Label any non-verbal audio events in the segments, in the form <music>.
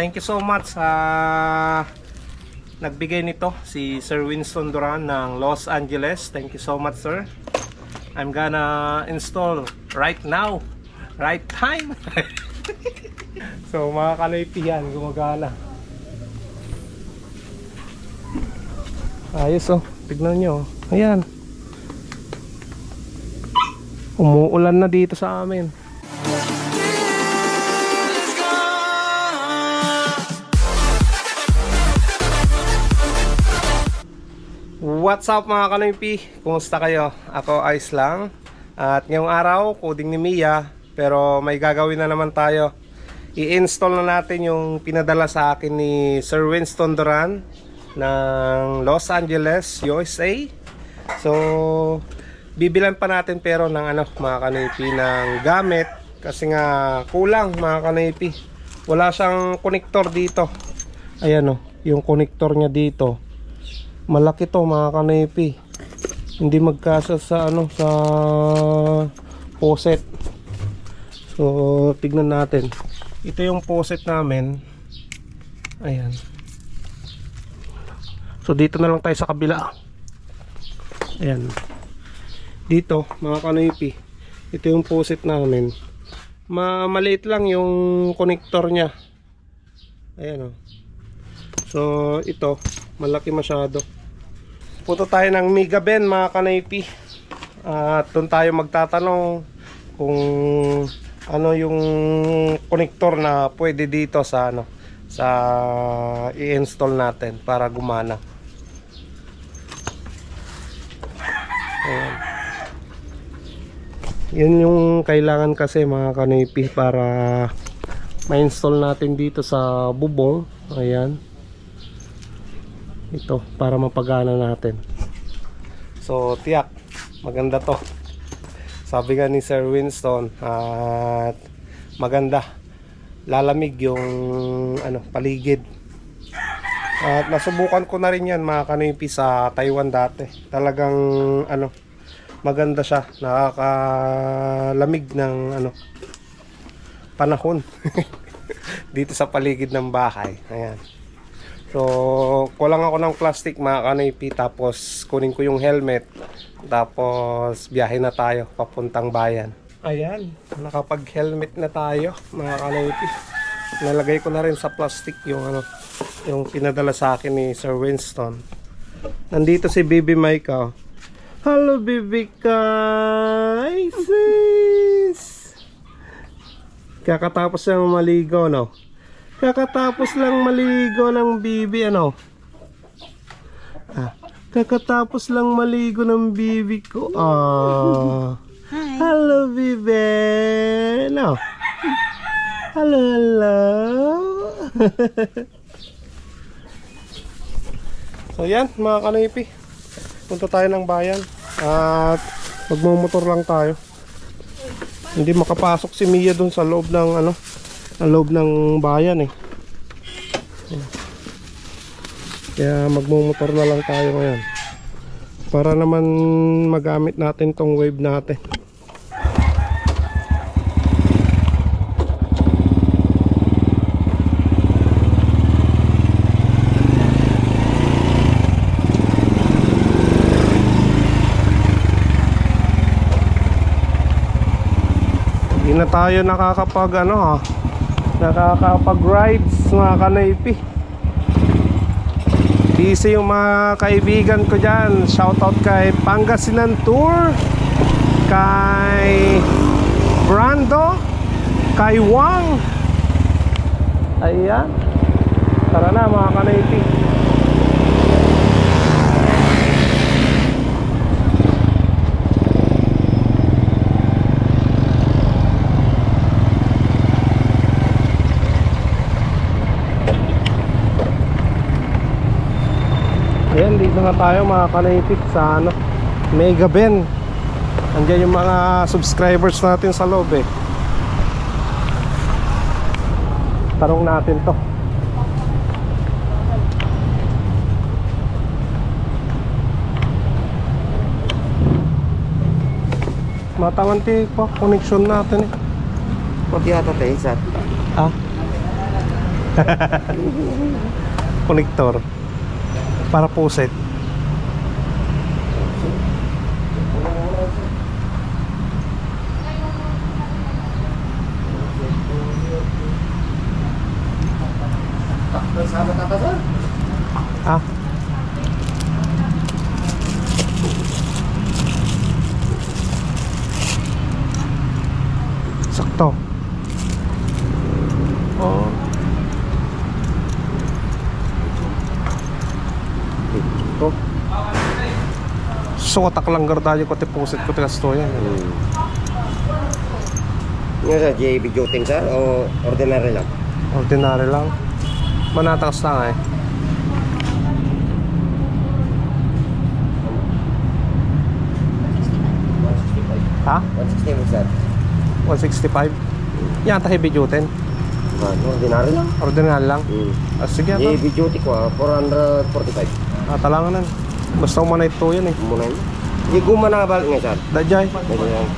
thank you so much sa nagbigay nito si Sir Winston Duran ng Los Angeles. Thank you so much, sir. I'm gonna install right now. Right time. <laughs> so mga kanoypi yan, gumagana. Ayos oh, tignan nyo. oh. Ayan. Umuulan na dito sa amin. What's up mga kanoypi? Kumusta kayo? Ako ayos lang. At ngayong araw, coding ni Mia. Pero may gagawin na naman tayo. I-install na natin yung pinadala sa akin ni Sir Winston Duran ng Los Angeles, USA. So, bibilan pa natin pero ng ano, mga kanoypi, ng gamit. Kasi nga, kulang mga kanoypi. Wala siyang connector dito. Ayan o, yung connector niya dito malaki to mga kanepi. Hindi magkasa sa ano sa faucet so tignan natin. Ito yung faucet namin. Ayan. So dito na lang tayo sa kabila. Ayan. Dito mga kanepi ito yung faucet namin. Ma maliit lang yung connector nya ayan o so ito malaki masyado Punta tayo ng Mega Ben mga kanaypi. At doon tayo magtatanong kung ano yung connector na pwede dito sa ano sa i-install natin para gumana. Ayan. Yun yung kailangan kasi mga kanaypi para ma-install natin dito sa bubong. Ayan ito para mapagana natin. So tiyak. Maganda to. Sabi nga ni Sir Winston at maganda. Lalamig yung ano paligid. At nasubukan ko na rin yan mga kanipi sa Taiwan dati. Talagang ano maganda siya. Nakakalamig ng ano panahon. <laughs> Dito sa paligid ng bahay. Ayan So, kulang ako ng plastic mga kanipi tapos kunin ko yung helmet tapos biyahe na tayo papuntang bayan. Ayan, nakapag-helmet na tayo mga kanipi. Nalagay ko na rin sa plastic yung ano, yung pinadala sa akin ni Sir Winston. Nandito si Bibi Micah. Hello Bibi Kai! Sis! <laughs> Kakatapos ng maligo, no? Kakatapos lang maligo ng bibi, ano? Ah, kakatapos lang maligo ng bibi ko. Ah. Hello, bibi. No. Hello, hello. <laughs> so, yan, mga kanipi. Punta tayo ng bayan. At magmumotor lang tayo. Hindi makapasok si Mia dun sa loob ng ano, sa loob ng bayan eh. Kaya magmumotor na lang tayo ngayon. Para naman magamit natin tong wave natin. Hindi na tayo nakakapag ano ha nakakapag rides mga kanaypi. Busy yung mga kaibigan ko dyan. Shoutout kay Pangasinan Tour kay Brando kay Wang. Ayan. Tara na mga kanaypi Ayan, dito na tayo mga kanaypit sa ano, Mega Ben. Andiyan yung mga subscribers natin sa loob eh. Tanong natin to. Matawanti pa connection natin eh. Pati ata tayo sa Ah, <laughs> Connector. Para puset. Ka pa sir? Ah. Sakto. So atak lang tayo ko puset ko tigas to yan. Hmm. Nga sa JB Joting sir o ordinary lang? Ordinary lang. Manatakas lang eh. Ha? 160 mo sir. 165? Yan, ta heavy duty. Ano, ordinary lang? Ordinary lang. Hmm. Ah, sige. JB Joting ko ah, 445. Atalangan nan. Basta umana ito yan eh. Muna yun. Hindi guma na balik nga sir. Dajay. Yan.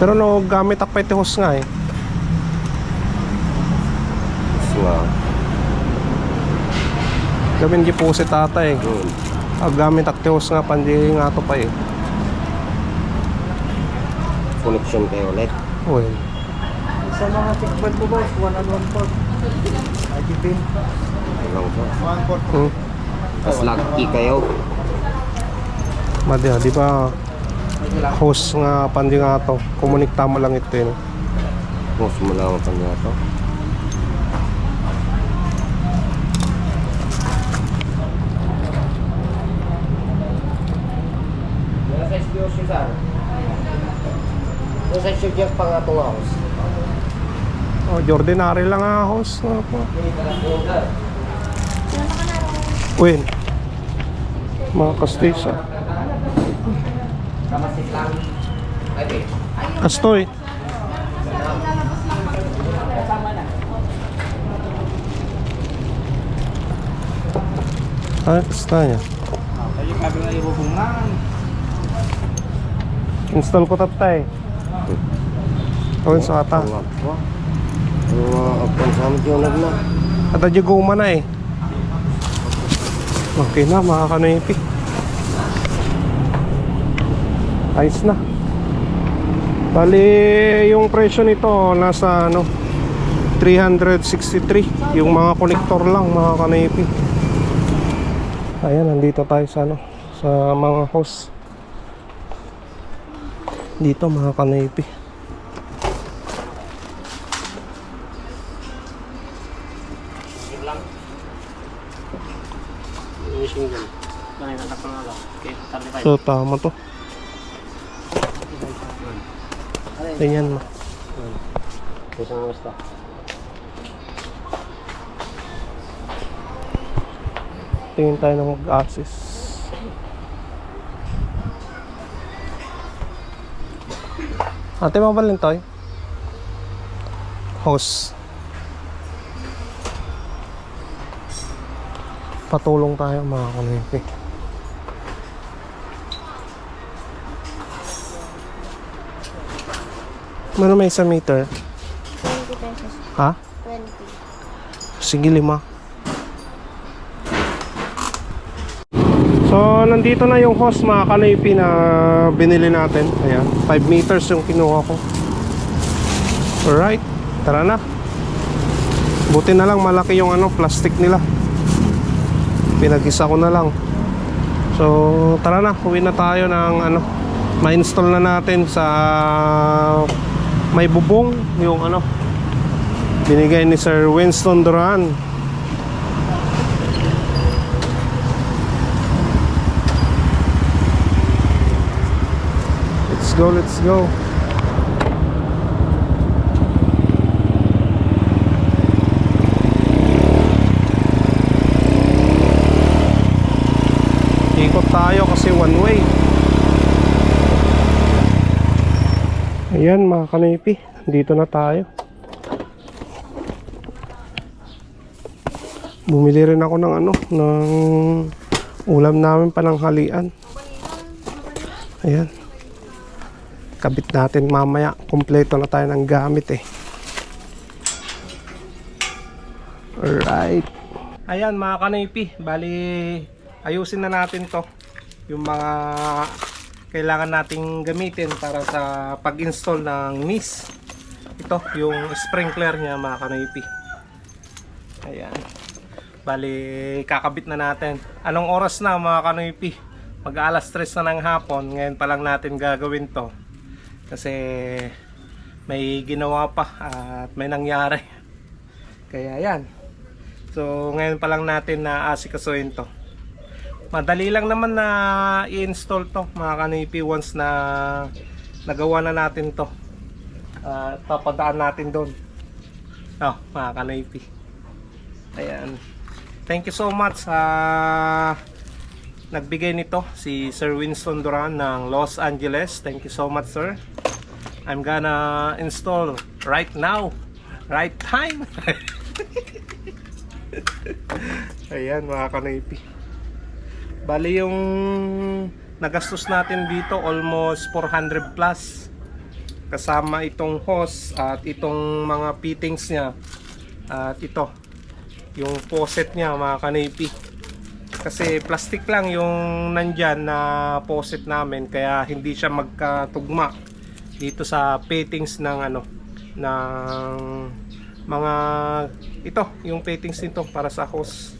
Pero no, gamit ak petehos nga eh. Nga. Gamin di puset ata eh. Hmm. Ag gamit ak tehos nga pandi nga to pa eh. Connection kayo ulit. Uy. Sa mga tikman po boss, one and one pot. Agipin. Lang sir. One pot. Hmm. Tapos lucky kayo. Madya, di ba host nga pandi nga to. Komunikta mo lang ito eh. Post mo lang ang kanya to. Nasa SBO siya sir. Nasa SBO siya pang atong house. Di ordinary lang nga host nga po. Uy. Mga lang. Ay, Kastoy. Ah, kasta niya. Install ko tatay. Awin sa kata. Ang ako. Ang mga upon sa amin yung na. At adyo guma na eh. Okay na, mga kanipi. Ayos na. Bali, yung presyo nito nasa ano 363 yung mga konektor lang mga. Ayan, nandito tayo sa ano sa mga house. Dito mga kanipi. So tama to. Ganyan mo. Isa nga basta. Tingin tayo ng mag-access. Ate, mabalin tayo. Host. Patulong tayo mga kanipi. Ano may isa meter? 20 pesos. Ha? 20. Sige, lima. So, nandito na yung host mga kanipi na binili natin. Ayan, 5 meters yung kinuha ko. Alright, tara na. Buti na lang malaki yung ano, plastic nila. Pinag-isa ko na lang. So, tara na, uwi na tayo ng ano, ma-install na natin sa may bubong yung ano, binigay ni Sir Winston Duran. Let's go, let's go. Ikot tayo kasi one way. Ayan mga kanipi, dito na tayo. Bumili rin ako ng ano, ng ulam namin pananghalian. Ayan. kabit natin mamaya kompleto na tayo ng gamit eh alright ayan mga kanipi bali ayusin na natin to yung mga kailangan nating gamitin para sa pag-install ng NIS ito yung sprinkler niya mga kanipi ayan. Bali kakabit na natin. Anong oras na mga kanipi mag alas 3 na ng hapon. Ngayon pa lang natin gagawin to. Kasi may ginawa pa at may nangyari. Kaya yan so ngayon pa lang natin na asikasuhin to madali lang naman na i-install to mga kanipi once na nagawa na natin to. At papadaan natin doon. Oh mga kanipi. Ayan. Thank you so much sa nagbigay nito si Sir Winston Duran ng Los Angeles. Thank you so much sir. I'm gonna install right now right time. <laughs> Ayan mga kanipi bali yung nagastos natin dito almost 400 plus. Kasama itong hose at itong mga fittings niya. At ito yung faucet niya mga kanipi kasi plastic lang yung nandyan na faucet namin kaya hindi siya magkatugma dito sa fittings ng ano ng mga ito yung fittings nito para sa hose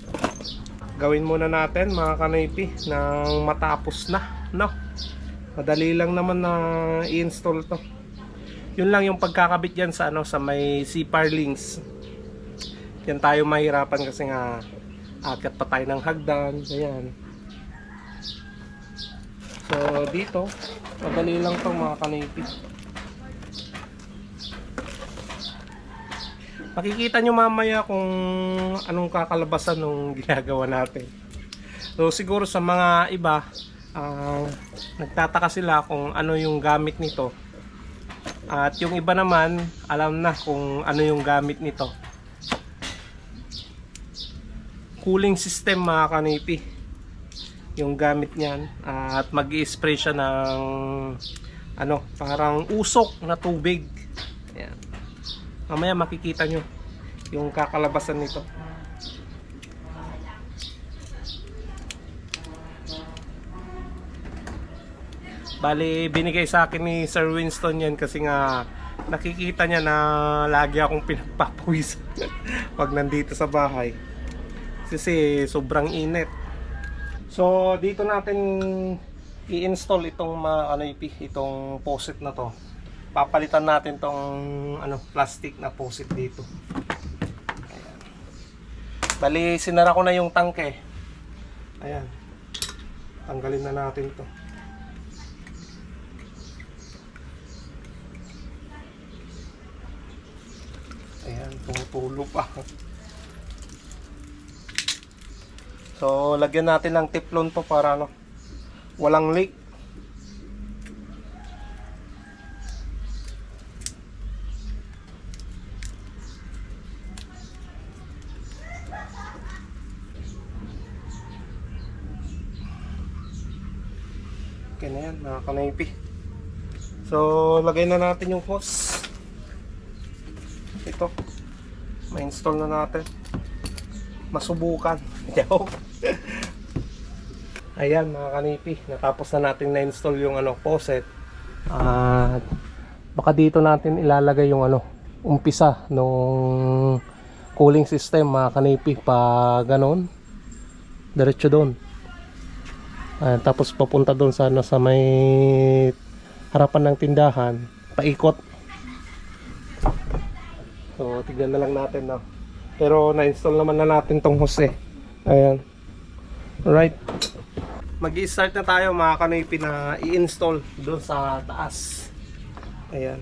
gawin muna natin mga kanipi nang matapos na no? Madali lang naman na i-install to. Yun lang yung pagkakabit yan sa ano sa may CPAR links yan tayo mahirapan kasi nga akyat pa tayo ng hagdan ayan. So dito madali lang to mga kanipi makikita nyo mamaya kung anong kakalabasan nung <laughs> ginagawa natin. So siguro sa mga iba ah, nagtataka sila kung ano yung gamit nito. At yung iba naman alam na kung ano yung gamit nito. Cooling system mga kanipi yung gamit niyan. At mag spray siya ng ano parang usok na tubig. Mamaya makikita nyo yung kakalabasan nito Bali, binigay sa akin ni Sir Winston yan kasi nga nakikita niya na lagi akong pinagpapawis <laughs> pag nandito sa bahay. Kasi sobrang init. So, dito natin i-install itong mga ano itong faucet na to. Papalitan natin tong ano plastic na faucet dito. Ayan. Bali, sinara ko na yung tangke. Ayan. Tanggalin na natin to. Ayan, tumutulo pa. So, lagyan natin ng teflon to para ano, walang leak. Okay na yan, mga kanaypi. So, lagay na natin yung hose. Ito. Ma-install na natin. Masubukan. <laughs> Ayan mga kanipi, natapos na natin na-install yung ano, faucet. At baka dito natin ilalagay yung ano, umpisa nung cooling system mga kanipi pa ganon. Diretso doon. Ayan, tapos papunta doon sa ano, sa may harapan ng tindahan, paikot. So, tignan na lang natin na. Pero na-install naman na natin tong hose. Ayan. Alright. Mag-i-start na tayo mga kanipi na i-install doon sa taas. Ayan.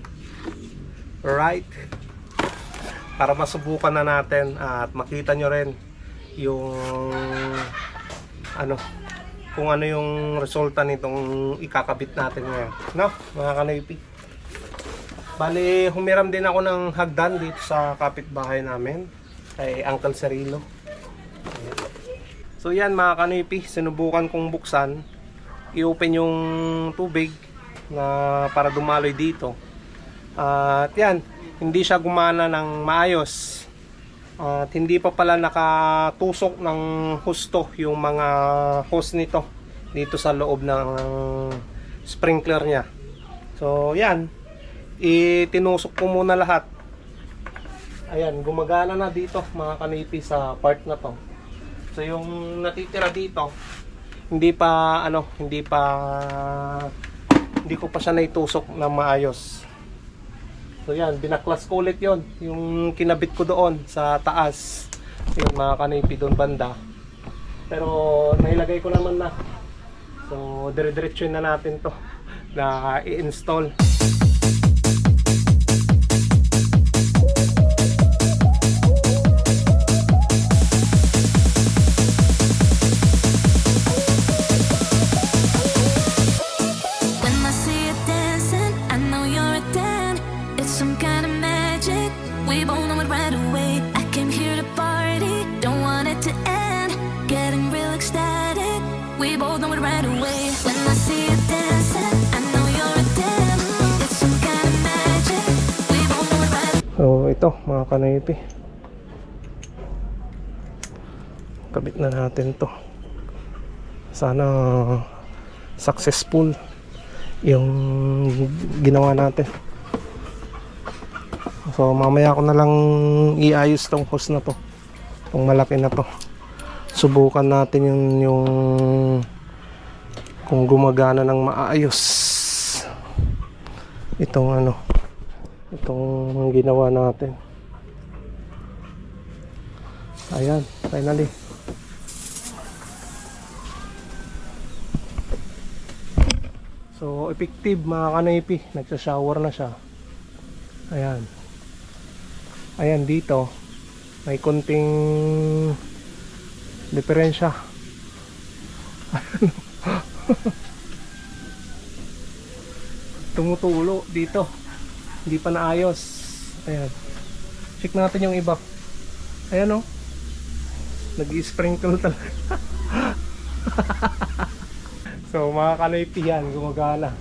Alright. Para masubukan na natin at makita nyo rin yung ano kung ano yung resulta nitong ikakabit natin ngayon. No, mga kanipi. Bali, humiram din ako ng hagdan dito sa kapitbahay namin kay Uncle Cerilo. So yan mga kanipi, sinubukan kong buksan. I-open yung tubig na para dumaloy dito. At yan, hindi siya gumana ng maayos. At hindi pa pala nakatusok ng husto yung mga hose nito dito sa loob ng sprinkler niya. So yan, itinusok ko muna lahat. Ayan, gumagana na dito mga kanipi sa part na to. So yung natitira dito, hindi pa ano, hindi pa hindi ko pa siya naitusok na maayos. So yan, binaklas ko ulit yon yung kinabit ko doon sa taas. Yung mga kanipi doon banda. Pero nailagay ko naman na. So dire-diretso na natin to <laughs> na i-install. We both away. I came here to party, don't want it to end. Getting real ecstatic. We both away. When I see you dancing, I know you're a 10. It's some kind of magic. We So ito mga kanipi. Kabit na natin to. Sana successful yung ginawa natin. So mamaya ko na lang iayos tong hose na to. Tong malaki na to. Subukan natin yung, yung kung gumagana ng maayos. Itong ano itong ginawa natin ayan finally so effective mga kanaypi nagsashower na siya ayan ayan dito. May konting diferensya. <laughs> Tumutulo dito. Hindi pa naayos. Ayan. Check natin yung iba. Ayan o nag sprinkle talaga. <laughs> So mga kanaypi yan gumagana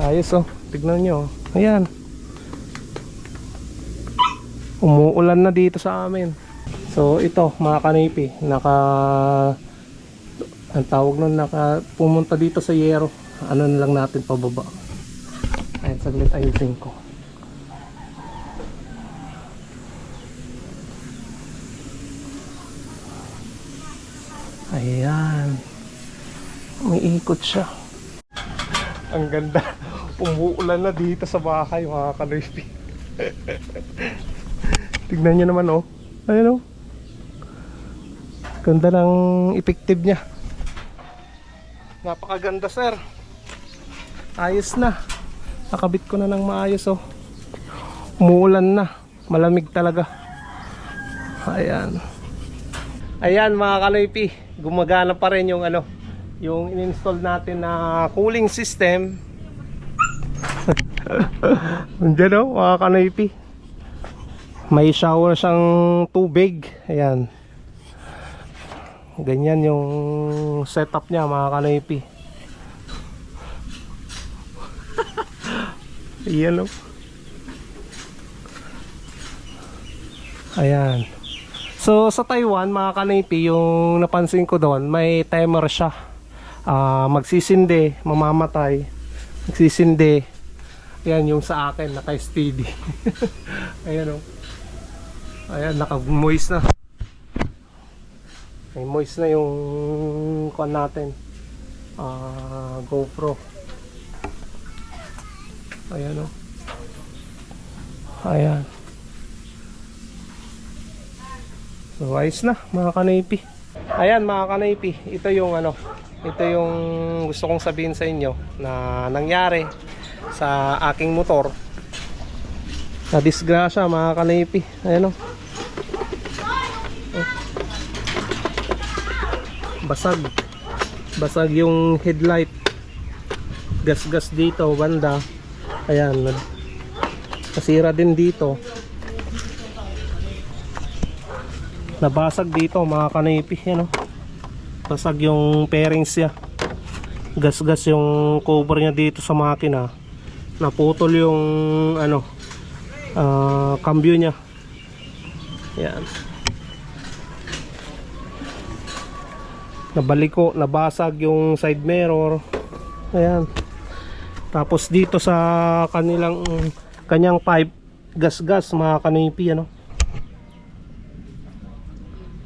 ayos oh. Tignan nyo oh. Ayan. Umuulan na dito sa amin. So ito mga kanaypi naka ang tawag nun naka pumunta dito sa yero. Ano na lang natin pababa. Ayun saglit ayusin ko. Ayan. May ikot siya. Ang ganda umuulan na dito sa bahay mga kanoypi <laughs> tignan nyo naman oh. Ayun oh. Ganda ng effective niya. Napakaganda sir. Ayos na. Nakabit ko na ng maayos oh. Umuulan na. Malamig talaga. Ayan. Ayan mga kanoypi gumagana pa rin yung ano yung in-install natin na cooling system Nandiyan oh, mga kanoypi. May shower siyang tubig. Ayan. Ganyan yung setup niya mga kanoypi. <laughs> Ayan oh. Ayan. So sa Taiwan mga kanoypi, yung napansin ko doon, may timer siya. Ah, magsisindi, mamamatay. Magsisindi. Ayan yung sa akin, naka-steady. <laughs> Ayan o. Ayan, naka-moist na. May moist na yung kuan natin. Ah, GoPro. Ayan o. Ayan. So, ayos na mga kanaypi. Ayan mga kanaypi, ito yung ano, ito yung gusto kong sabihin sa inyo na nangyari sa aking motor. Na disgrasya mga kanaypi ayan o Oh. basag. Basag yung headlight. Gas gas dito banda. Ayan nasira din dito. Nabasag dito mga kanaypi yan o basag yung pairings niya. Gas-gas yung cover niya dito sa makina naputol yung ano ah, cambio niya. Yan. Nabaliko nabasag yung side mirror. Ayan. Tapos dito sa kanilang kanyang pipe gas-gas mga kanipi ano.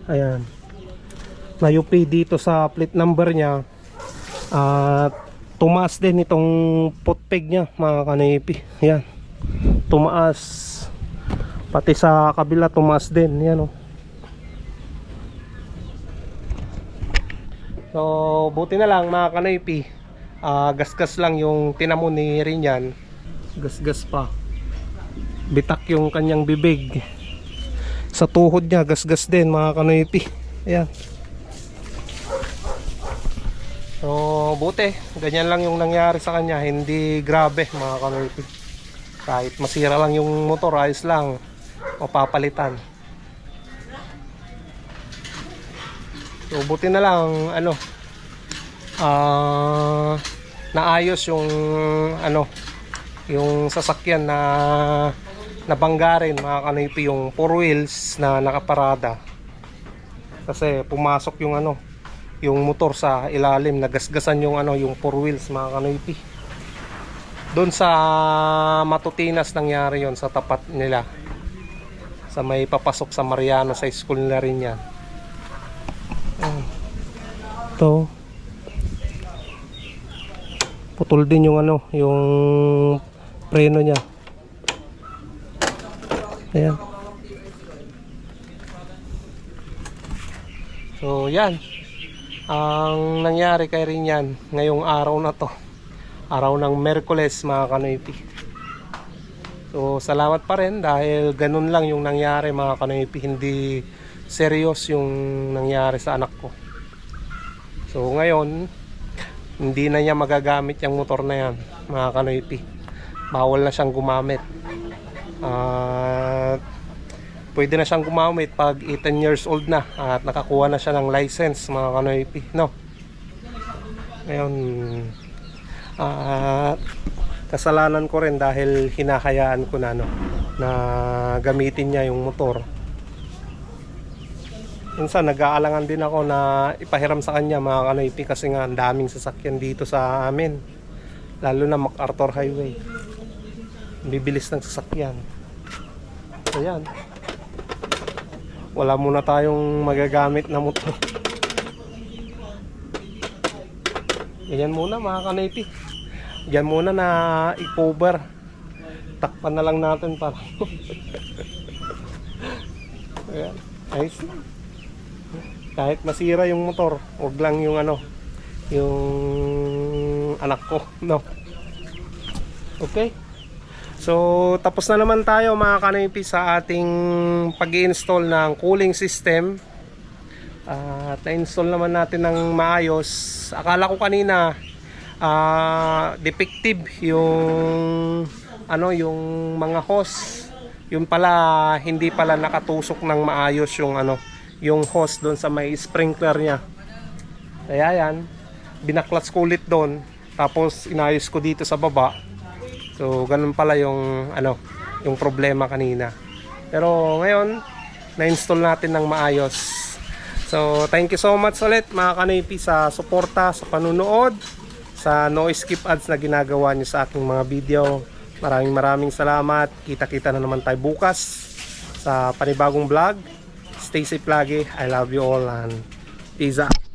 Ayan. Nayupi dito sa plate number niya at tumaas din itong footpeg niya mga kanipi yan. Tumaas. Pati sa kabila tumaas din. Yan oh. so buti na lang mga kanipi ah, gasgas lang yung tinamo ni Rinyan. Gasgas pa. Bitak yung kanyang bibig. Sa tuhod niya gasgas din mga kanipi ayan So, buti. Ganyan lang yung nangyari sa kanya. Hindi grabe, mga kanoypi. Kahit masira lang yung motor, ayos lang. Mapapalitan. So, buti na lang, ano, ah, naayos yung, ano, yung sasakyan na nabangga rin, mga kanoypi, yung four wheels na nakaparada. Kasi pumasok yung ano, yung motor sa ilalim nagasgasan yung ano yung four wheels mga kanoypi. Doon sa Matutinas nangyari yon sa tapat nila. Sa may papasok sa Mariano sa school nila rin yan. Ayan. to putol din yung ano yung preno niya. Ayan. So yan ang nangyari kay Rinyan ngayong araw na to. Araw ng Merkules mga kanoypi. So salamat pa rin dahil ganun lang yung nangyari mga kanoypi. Hindi serious yung nangyari sa anak ko. So ngayon hindi na niya magagamit yung motor na yan mga kanoypi. Bawal na siyang gumamit. At pwede na siyang gumamit pag 18 years old na at nakakuha na siya ng license mga kanoypi no? Ngayon at kasalanan ko rin dahil hinahayaan ko na no na gamitin niya yung motor. Minsan nag-aalangan din ako na ipahiram sa kanya mga kanoypi kasi nga ang daming sasakyan dito sa amin. Lalo na MacArthur Highway. Bibilis ng sasakyan. So yan wala muna tayong magagamit na motor. Yan muna mga kanipi yan muna na i-cover. Takpan na lang natin para <laughs> Ayan. ayos lang kahit masira yung motor wag lang yung ano yung anak ko no? Okay So, tapos na naman tayo mga kanipi sa ating pag install ng cooling system. At na-install naman natin ng maayos. Akala ko kanina ah, defective yung ano yung mga hose. Yung pala hindi pala nakatusok ng maayos yung ano yung hose doon sa may sprinkler niya. Kaya yan, binaklas ko ulit doon. Tapos inayos ko dito sa baba. So, ganun pala yung ano, yung problema kanina. Pero ngayon, na-install natin ng maayos. So, thank you so much ulit mga kanipi sa suporta, sa panunood, sa no skip ads na ginagawa niyo sa aking mga video. Maraming maraming salamat. Kita-kita na naman tayo bukas sa panibagong vlog. Stay safe lagi. I love you all and peace out.